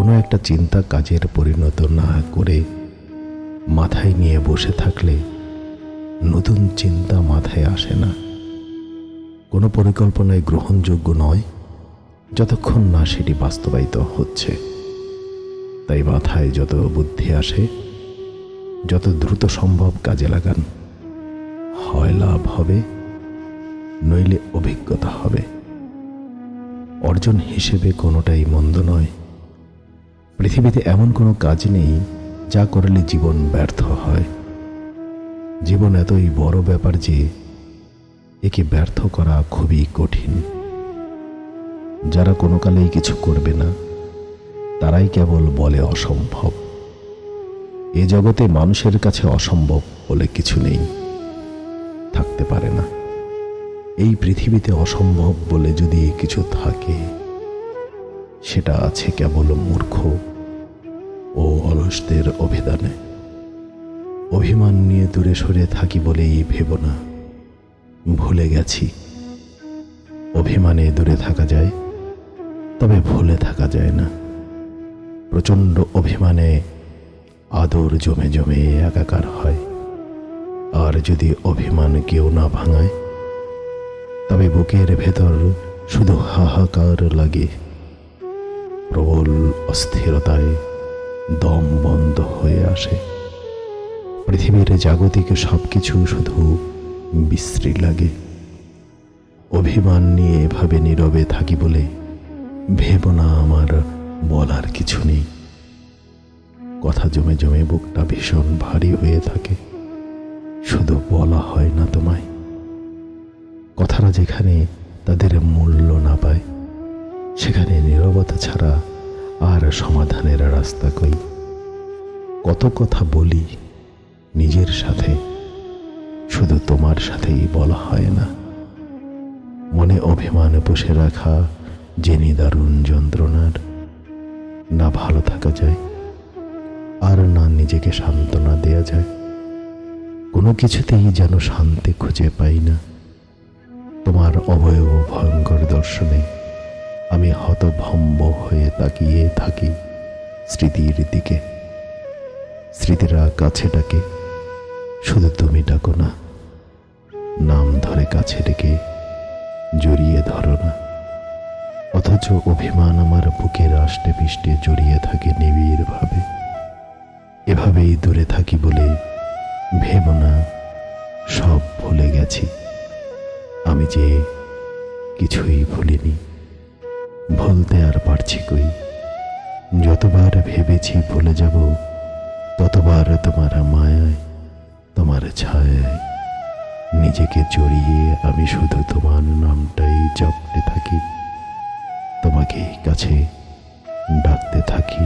কোনো একটা চিন্তা কাজের পরিণত না করে মাথায় নিয়ে বসে থাকলে নতুন চিন্তা মাথায় আসে না। কোনো পরিকল্পনায় গ্রহণযোগ্য নয়, যতক্ষণ না সেটি বাস্তবায়িত হচ্ছে। তাই মাথায় যত বুদ্ধি আসে, যত দ্রুত সম্ভব কাজে লাগান। হয় লাভ হবে, নইলে অভিজ্ঞতা হবে। অর্জন হিসেবে কোনোটাই মন্দ নয়। পৃথিবীতে এমন কোনো কাজ নেই যা করলে জীবন ব্যর্থ হয়। জীবন এতই বড় ব্যাপার যে একে ব্যর্থ করা খুবই কঠিন। যারা কোনো কালেই কিছু করবে না, তারাই কেবল বলে অসম্ভব। এ জগতে মানুষের কাছে অসম্ভব বলে কিছু নেই, থাকতে পারে না। এই পৃথিবীতে অসম্ভব বলে যদি কিছু থাকে, সেটা আছে কেবল মূর্খ। অলসদের অভিধানে। অভিমান নিয়ে দূরে সরে থাকি বলেই ভেব না। ভুলে গেছি। অভিমানে দূরে থাকা যায়, তবে ভুলে থাকা যায় না। প্রচণ্ড অভিমানে আদর জমে জমে একাকার হয়। আর যদি অভিমান কেউ না ভাঙায়, তবে বুকের ভেতর শুধু হাহাকার লাগে। প্রবল অস্থিরতায় দম বন্ধ হয়ে আসে। পৃথিবীর জাগতিক সব কিছু শুধু বিশ্রী লাগে। অভিমান নিয়ে এভাবে নীরবে থাকি বলে ভেব না আমার বলার কিছু নেই। কথা জমে জমে বুকটা ভীষণ ভারী হয়ে থাকে। শুধু বলা হয় না তোমায়। কথাটা যেখানে তাদের মূল্য না পায়, সেখানে নীরবতা ছাড়া আর সমাধানের রাস্তা কই? কত কথা বলি নিজের সাথে, শুধু তোমার সাথেই বলা হয় না। মনে অভিমান পুষে রাখা যে দারুণ যন্ত্রণার, না ভালো থাকা যায়, আর না নিজেকে সান্ত্বনা দেয়া যায়। কোনো কিছুতেই যেন শান্তি খুঁজে পাই না। তোমার অবয়ব ভয়ঙ্কর দর্শনে আমি হতভম্ব হয়ে তাকিয়ে থাকি স্মৃতির দিকে। স্মৃতিরা কাছে ডাকে, শুধু তুমি ডাকো না, নাম ধরে কাছে ডেকে জড়িয়ে ধরো না। অথচ অভিমান আমার বুকের আষ্টে পিষ্টে জড়িয়ে থাকে নিবিড় ভাবে এভাবেই দূরে থাকি বলে ভেব না, সব ভুলে গেছি। আমি যে কিছুই ভুলিনি। যতবার ভেবেছি ভুলে যাব, ততবার তোমার মায়ায়, তোমার ছায়ায় নিজেকে জড়িয়ে আমি শুধু তোমার নামটাই জপতে থাকি, তোমাকে কাছে ডাকতে থাকি।